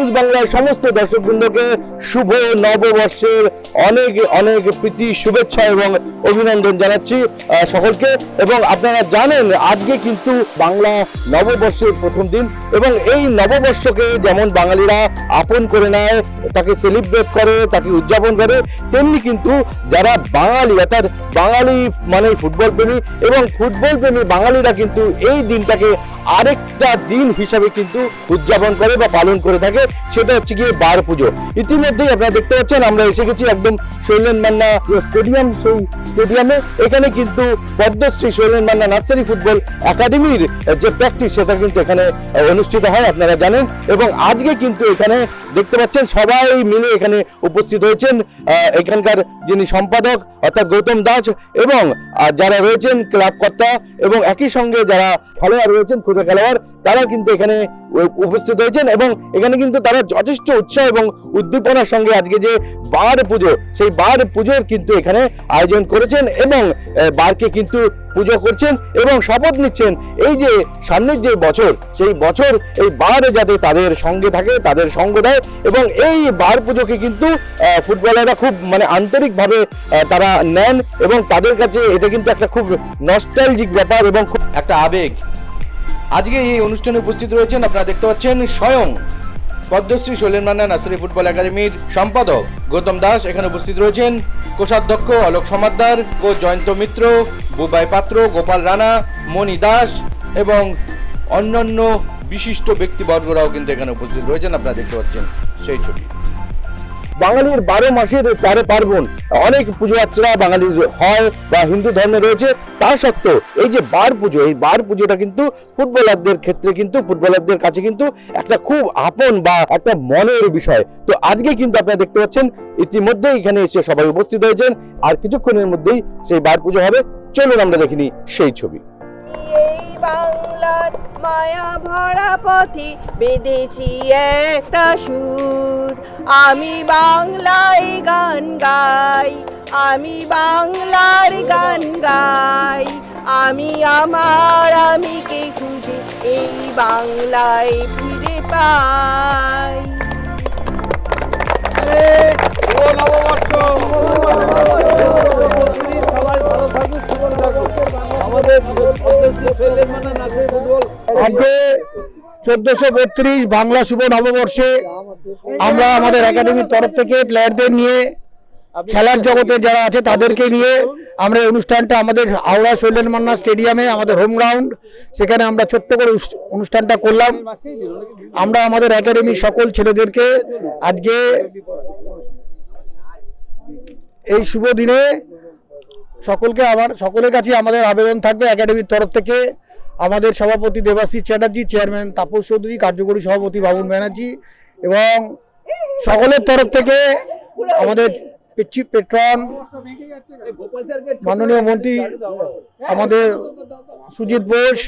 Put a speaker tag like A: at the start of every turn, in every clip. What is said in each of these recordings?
A: News বাংলার সমস্ত দর্শকবৃন্দকে শুভ নববর্ষের অনেক অনেক প্রীতি, শুভেচ্ছা এবং অভিনন্দন জানাচ্ছি সকলকে। এবং আপনারা জানেন, আজকে কিন্তু বাংলা নববর্ষের প্রথম দিন এবং এই নববর্ষকে যেমন বাঙালিরা আপন করে নেয়, তাকে সেলিব্রেট করে, তাকে উদযাপন করে, তেমনি কিন্তু যারা বাঙালি, অর্থাৎ বাঙালি মানে ফুটবল প্রেমী এবং ফুটবল প্রেমী বাঙালিরা কিন্তু এই দিনটাকে আরেকটা দিন হিসাবে কিন্তু উদযাপন করে বা পালন করে থাকে, সেটা হচ্ছে গিয়ে বার পুজো। ইতিমধ্যেই আপনারা দেখতে পাচ্ছেন, আমরা এসে গেছি একদম শৈলেন মান্না স্টেডিয়াম, সেই স্টেডিয়ামে এখানে কিন্তু পদ্মশ্রী শৈলেন মান্না নার্সারি ফুটবল একাডেমির যে প্র্যাকটিস সেটা কিন্তু এখানে অনুষ্ঠিত হয়, আপনারা জানেন। এবং আজকে কিন্তু এখানে দেখতে পাচ্ছেন, সবাই মিলে এখানে উপস্থিত হয়েছেন এখানকার যিনি সম্পাদক, অর্থাৎ গৌতম দাস, এবং যারা রয়েছেন, ক্লাব কর্তা, এবং একই সঙ্গে যারা খেলোয়াড় রয়েছেন খুদে খেলোয়াড়, তারা কিন্তু এখানে উপস্থিত হয়েছেন এবং এখানে কিন্তু তারা যথেষ্ট উৎসাহ এবং উদ্দীপনার সঙ্গে আজকে যে বার পুজো, সেই বার পুজোর কিন্তু এখানে আয়োজন করেছেন এবং বারকে কিন্তু পুজো করছেন এবং শপথ নিচ্ছেন। এই যে সামনের যে বছর, সেই বছর এই বার যাতে তাদের সঙ্গে থাকে, তাদের সঙ্গ দেয় এবং এই বার পুজোকে কিন্তু ফুটবলাররা খুব মানে আন্তরিকভাবে তারা নেন এবং তাদের কাছে এটা কিন্তু একটা খুব নস্টালজিক ব্যাপার এবং খুব একটা আবেগ। আজকে এই অনুষ্ঠানে উপস্থিত রয়েছেন, আপনারা দেখতে পাচ্ছেন স্বয়ং পদ্মশ্রী শৈলেন মান্না, নার্সারি ফুটবল একাডেমির সম্পাদক গৌতম দাস, এখানে উপস্থিত রয়েছেন কোষাধ্যক্ষ অলোক সমাদ্দার কোচ জয়ন্ত মিত্র, বুবাই পাত্র, গোপাল রানা, মণি দাস এবং অন্যান্য বিশিষ্ট ব্যক্তিবর্গরাও কিন্তু এখানে উপস্থিত রয়েছেন, আপনারা দেখতে পাচ্ছেন সেই ছবি। বাঙালির বারো মাসের তেরো পার্বণ। অনেক পুজো আর্চনা বাঙালির হয় বা হিন্দু ধর্মে রয়েছে। তা সত্ত্বেও এই যে বার পুজো, এই বার পুজোটা কিন্তু ফুটবলারদের ক্ষেত্রে কিন্তু, ফুটবলারদের কাছে কিন্তু একটা খুব আপন বা একটা মনের বিষয়। তো আজকে কিন্তু আপনারা দেখতে পাচ্ছেন ইতিমধ্যে এখানে এসে সবাই উপস্থিত হয়েছেন। আর কিছুক্ষণের মধ্যেই সেই বার পুজো হবে। চলুন আমরা দেখিনি সেই ছবি।
B: মায়া ভরা পথে বেঁধেছি একটা সুর। আমি বাংলায় গান গাই, আমি বাংলার গান গাই। আমি আমার, আমি আমিকে খুঁজে এই বাংলায় ফিরে পাই।
C: চোদ্দশো বত্রিশ বাংলা শুভ নববর্ষে আমরা আমাদের একাডেমির তরফ থেকে প্লেয়ারদের নিয়ে খেলার জগতে যারা আছে তাদেরকে নিয়ে আমরা এই অনুষ্ঠানটা আমাদের হাওড়া শৈলেন মান্না স্টেডিয়ামে, আমাদের হোম গ্রাউন্ড সেখানে আমরা ছোট্ট করে অনুষ্ঠানটা করলাম। আমরা আমাদের একাডেমির সকল ছেলেদেরকে আজকে এই শুভ দিনে সকলকে আমার সকলের কাছে আমাদের আবেদন থাকবে একাডেমির তরফ থেকে। আমাদের সভাপতি দেবাশিস চ্যাটার্জি চেয়ারম্যান তাপস চৌধুরী, কার্যকরী সভাপতি বাবুন ব্যানার্জি এবং সকলের তরফ থেকে আমাদের চিফ পেট্রন মাননীয় মন্ত্রী, আমাদের সুজিত বোস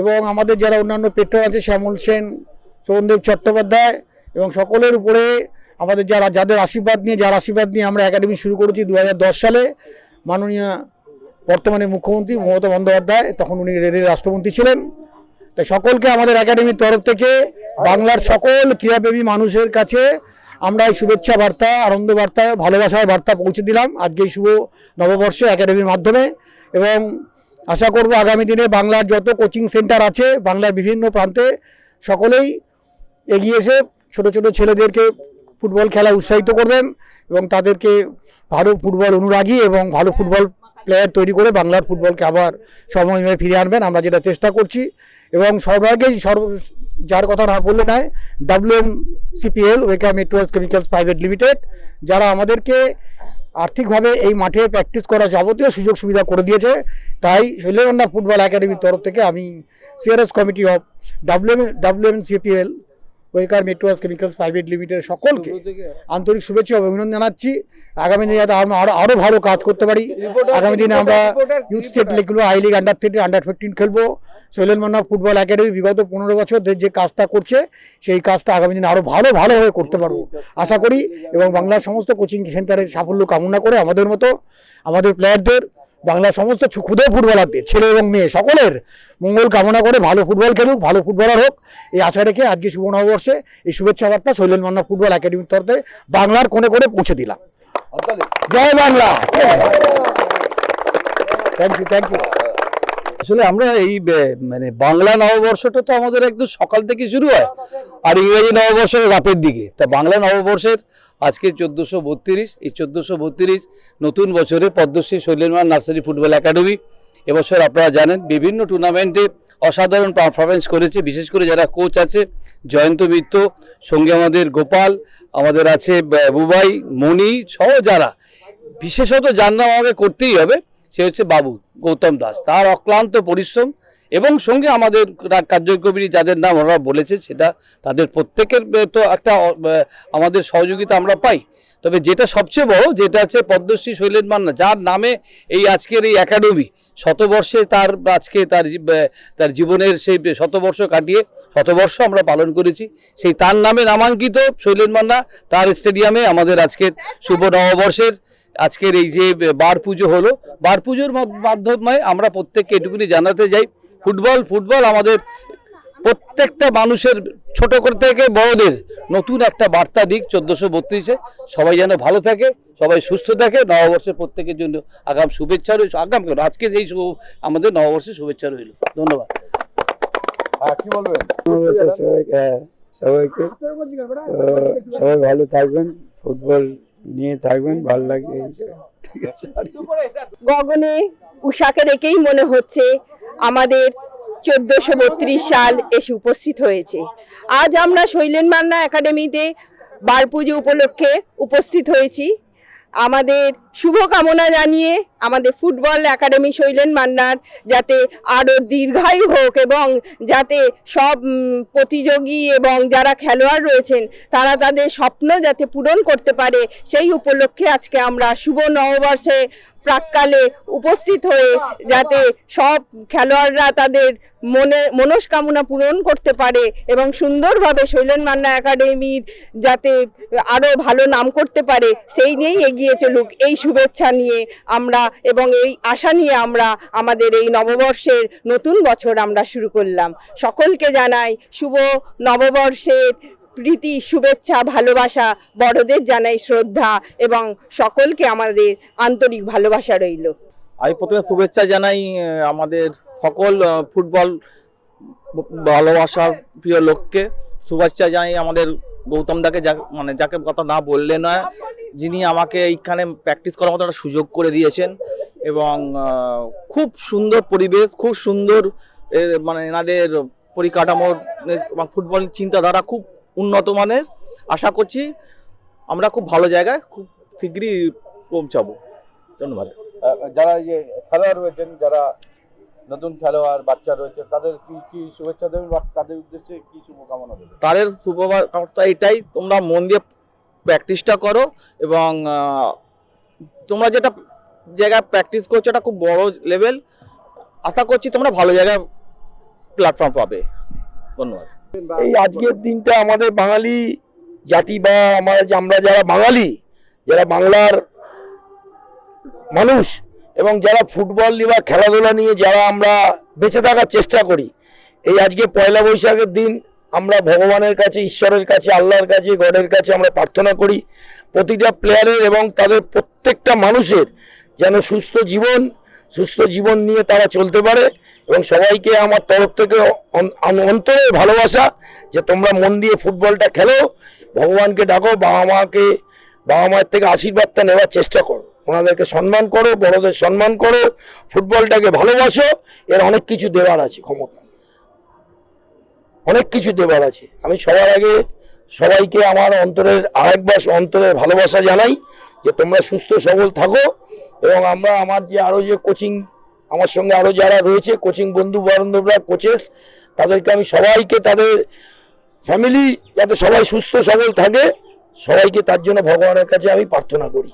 C: এবং আমাদের যারা অন্যান্য পেট্রন আছে, শ্যামল সেন সোহনদেব চট্টোপাধ্যায় এবং সকলের উপরে আমাদের যারা, যাদের আশীর্বাদ নিয়ে, যার আশীর্বাদ নিয়ে আমরা একাডেমি শুরু করেছি দু হাজার দশ সালে, মাননীয় বর্তমানে মুখ্যমন্ত্রী মমতা বন্দ্যোপাধ্যায়, তখন উনি রেলের রাষ্ট্রমন্ত্রী ছিলেন। তাই সকলকে আমাদের একাডেমির তরফ থেকে বাংলার সকল ক্রীড়াপ্রেমী মানুষের কাছে আমরা এই শুভেচ্ছা বার্তা, আনন্দ বার্তা, ভালোবাসার বার্তা পৌঁছে দিলাম আজকে এই শুভ নববর্ষ একাডেমির মাধ্যমে। এবং আশা করব আগামী দিনে বাংলার যত কোচিং সেন্টার আছে, বাংলার বিভিন্ন প্রান্তে সকলেই এগিয়ে এসে ছোট ছোট ছেলেদেরকে ফুটবল খেলা উৎসাহিত করবেন এবং তাদেরকে ভালো ফুটবল অনুরাগী এবং ভালো ফুটবল প্লেয়ার তৈরি করে বাংলার ফুটবলকে আবার সময় ফিরে আনবেন। আমরা যেটা চেষ্টা করছি এবং সর্বাগেই সর্ব যার কথা না বললে নয় ডাব্লিউএম সিপিএল ওয়েকা মেট্রোয়ার্স কেমিক্যালস প্রাইভেট লিমিটেড যারা আমাদেরকে আর্থিকভাবে এই মাঠে প্র্যাকটিস করার যাবতীয় সুযোগ সুবিধা করে দিয়েছে তাই শৈলেন্দ্র ফুটবল একাডেমির তরফ থেকে আমি CRS committee of WM WM CPL Wacker Metroark chemicals private limited সকলকে আন্তরিক শুভেচ্ছা অভিনন্দন জানাচ্ছি। আগামী দিনে যাতে আমরা আরও আরও ভালো কাজ করতে পারি। আগামী দিনে আমরা ইউথ স্টেট লিগ খেলব I league under thirty under fifteen খেলব। শৈলেন মান্না ফুটবল একাডেমি বিগত পনেরো বছর যে কাজটা করছে সেই কাজটা আগামী দিনে আরও ভালো ভালোভাবে করতে পারব। আশা করি এবং বাংলার সমস্ত কোচিং সেন্টারের সাফল্য কামনা করে আমাদের মতো আমাদের প্লেয়ারদের বাংলার সমস্ত ক্ষুদে ফুটবলারদের ছেলে এবং মেয়ে সকলের মঙ্গল কামনা করে ভালো ফুটবল খেলুক ভালো ফুটবলার হোক। এই আশা রেখে আজকে শুভ নববর্ষে এই শুভেচ্ছা বার্তা শৈলেন মান্না ফুটবল একাডেমির তরফে বাংলার কোণে কোণে পৌঁছে দিলাম। জয় Bangla. Thank you thank you
D: আসলে আমরা এই মানে বাংলা নববর্ষটা তো আমাদের একদম সকাল থেকে শুরু হয়, আর ইংরেজি নববর্ষ রাতের দিকে। তা বাংলা নববর্ষের আজকে চোদ্দোশো বত্রিশ, এই চোদ্দোশো বত্রিশ নতুন বছরে Padma Shri Sailen Manna nursery football academy, এবছর আপনারা জানেন বিভিন্ন টুর্নামেন্টে অসাধারণ পারফরমেন্স করেছে, বিশেষ করে যারা কোচ আছে, জয়ন্ত মিত্র, সঙ্গে আমাদের গোপাল, আমাদের আছে বুবাই, মণি, সহ যারা। বিশেষত যার নাম আমাকে করতেই হবে সে হচ্ছে বাবু গৌতম দাস। তার অক্লান্ত পরিশ্রম এবং সঙ্গে আমাদের কার্যকরী যাদের নাম ওরা বলেছে, সেটা তাদের প্রত্যেকের তো একটা আমাদের সহযোগিতা আমরা পাই। তবে যেটা সবচেয়ে বড়, যেটা হচ্ছে পদ্মশ্রী শৈলেন মান্না, যার নামে এই আজকের এই একাডেমি শতবর্ষে তার, আজকে তার তার জীবনের সেই শতবর্ষ কাটিয়ে শতবর্ষ আমরা পালন করেছি। সেই তার নামে নামাঙ্কিত শৈলেন মান্না, তার স্টেডিয়ামে আমাদের আজকের শুভ নববর্ষের আজকের এই যে বার পুজো হলো। বার পুজোর মাধ্যমে আমরা প্রত্যেককে এটুকুনি জানাতে যাই ফুটবল ফুটবল আমাদের প্রত্যেকটা মানুষের ছোট করে থেকে বড়দের নতুন একটা বার্তা দিক চোদ্দোশো বত্রিশে। সবাই যেন ভালো থাকে সবাই সুস্থ থাকে। নববর্ষের প্রত্যেকের জন্য আগাম শুভেচ্ছা রইল। আগাম কেন? আজকে এই শুভ- আমাদের নববর্ষের শুভেচ্ছা রইল। ধন্যবাদ।
E: কি বলবেন?
F: সবাইকে সবাই ভালো থাকবেন। ফুটবল নিয়ে থাকবেন ভালো লাগে।
B: গগনে উষাকে দেখেই মনে হচ্ছে আমাদের চোদ্দশো বত্রিশ সাল এসে উপস্থিত হয়েছে। আজ আমরা শৈলেন মান্না একাডেমিতে বার পুজো উপলক্ষে উপস্থিত হয়েছি। আমাদের শুভকামনা জানিয়ে আমাদের ফুটবল একাডেমি শৈলেন মান্নার যাতে আরও দীর্ঘায়ু হোক এবং যাতে সব প্রতিযোগী এবং যারা খেলোয়াড় রয়েছেন তারা তাদের স্বপ্ন যাতে পূরণ করতে পারে, সেই উপলক্ষে আজকে আমরা শুভ নববর্ষে প্রাককালে উপস্থিত হয়ে যাতে সব খেলোয়াড়রা তাদের মনে, মনস্কামনা পূরণ করতে পারে এবং সুন্দরভাবে শৈলেন মান্না একাডেমির যাতে আরও ভালো নাম করতে পারে, সেই নিয়েই এগিয়ে চলুক এই শুভেচ্ছা নিয়ে আমরা এবং এই আশা নিয়ে আমরা আমাদের এই নববর্ষের নতুন বছর আমরা শুরু করলাম। সকলকে জানাই শুভ নববর্ষের প্রীতি, শুভেচ্ছা, ভালোবাসা, বড়দের জানাই শ্রদ্ধা এবং সকলকে আমাদের আন্তরিক ভালোবাসা রইল।
E: আমি প্রথমে শুভেচ্ছা জানাই আমাদের সকল ফুটবল ভালোবাসার প্রিয় লোককে। শুভেচ্ছা জানাই আমাদের গৌতম দাকে মানে যাকে কথা না বললে নয়, যিনি আমাকে এইখানে প্র্যাকটিস করার মতো একটা সুযোগ করে দিয়েছেন এবং খুব সুন্দর পরিবেশ, খুব সুন্দর মানে এনাদের পরিকাঠামোর এবং ফুটবল চিন্তাধারা খুব উন্নত মানের। আশা করছি আমরা খুব ভালো জায়গায় খুব শীঘ্রই পৌঁছাবো। ধন্যবাদ।
D: যারা এই যে খেলোয়াড় রয়েছেন যারা নতুন খেলোয়াড় বাচ্চা রয়েছে তাদের কি কি শুভেচ্ছা দেবেন বা তাদের উদ্দেশ্যে কি শুভকামনা দেবেন?
E: তাদের শুভবার্তা এটাই তোমরা মন দিয়ে প্র্যাকটিসটা করো এবং তোমরা যেটা জায়গায় প্র্যাকটিস করছ এটা খুব বড় লেভেল আশা করছি তোমরা ভালো জায়গায় প্ল্যাটফর্ম পাবে। ধন্যবাদ।
F: এই আজকের দিনটা আমাদের বাঙালি জাতি বা আমরা যে- আমরা যারা বাঙালি, যারা বাংলার মানুষ এবং যারা ফুটবল নিয়ে বা খেলাধুলা নিয়ে যারা আমরা বেঁচে থাকার চেষ্টা করি, এই আজকে পয়লা বৈশাখের দিন আমরা ভগবানের কাছে, ঈশ্বরের কাছে, আল্লাহর কাছে, গডের কাছে আমরা প্রার্থনা করি। প্রতিটা প্লেয়ারের এবং তাদের প্রত্যেকটা মানুষের যেন সুস্থ জীবন সুস্থ জীবন নিয়ে তারা চলতে পারে এবং সবাইকে আমার তরফ থেকে অন- অন- ভালোবাসা যে তোমরা মন দিয়ে ফুটবলটা খেলো। ভগবানকে ডাকো, বাবা মাকে, বাবা মায়ের থেকে আশীর্বাদটা নেওয়ার চেষ্টা করো। ওনাদেরকে সম্মান করো, বড়দের সম্মান করো, ফুটবলটাকে ভালোবাসো। এর অনেক কিছু দেওয়ার আছে ক্ষমতা। অনেক কিছু দেওয়ার আছে। আমি সবার আগে সবাইকে আমার অন্তরের আরেকবার অন্তরের ভালোবাসা জানাই যে তোমরা সুস্থ, সবল থাকো। এবং আমরা আমার যে আরও যে কোচিং আমার সঙ্গে আরও যারা রয়েছে কোচিং বন্ধু বান্ধবরা কোচেস তাদেরকে আমি সবাইকে, তাদের ফ্যামিলি যাতে সবাই সুস্থ, সবল থাকে, সবাইকে তার জন্য ভগবানের কাছে আমি প্রার্থনা করি।